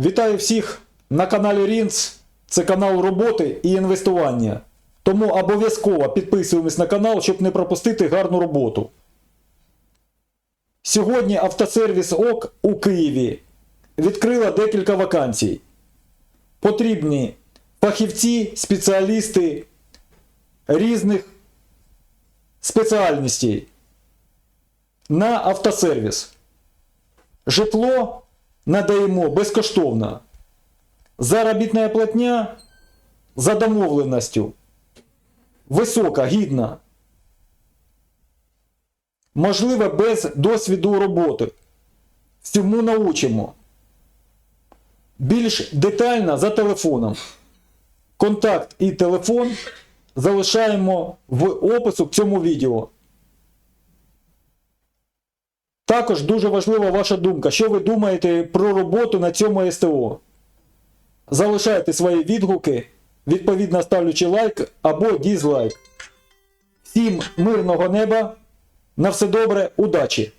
Вітаю всіх на каналі Рінц. Це канал роботи і інвестування. Тому обов'язково підписуємось на канал, щоб не пропустити гарну роботу. Сьогодні автосервіс ОК у Києві відкрила декілька вакансій. Потрібні фахівці, спеціалісти різних спеціальностей на автосервіс. Житло надаємо безкоштовно. Заробітна платня за домовленістю. Висока, гідна. Можливо, без досвіду роботи. Всьому научимо. Більш детально за телефоном. Контакт і телефон залишаємо в опису к цьому відео. Також дуже важлива ваша думка. Що ви думаєте про роботу на цьому СТО? Залишайте свої відгуки, відповідно ставлячи лайк або дізлайк. Всім мирного неба. На все добре, удачі!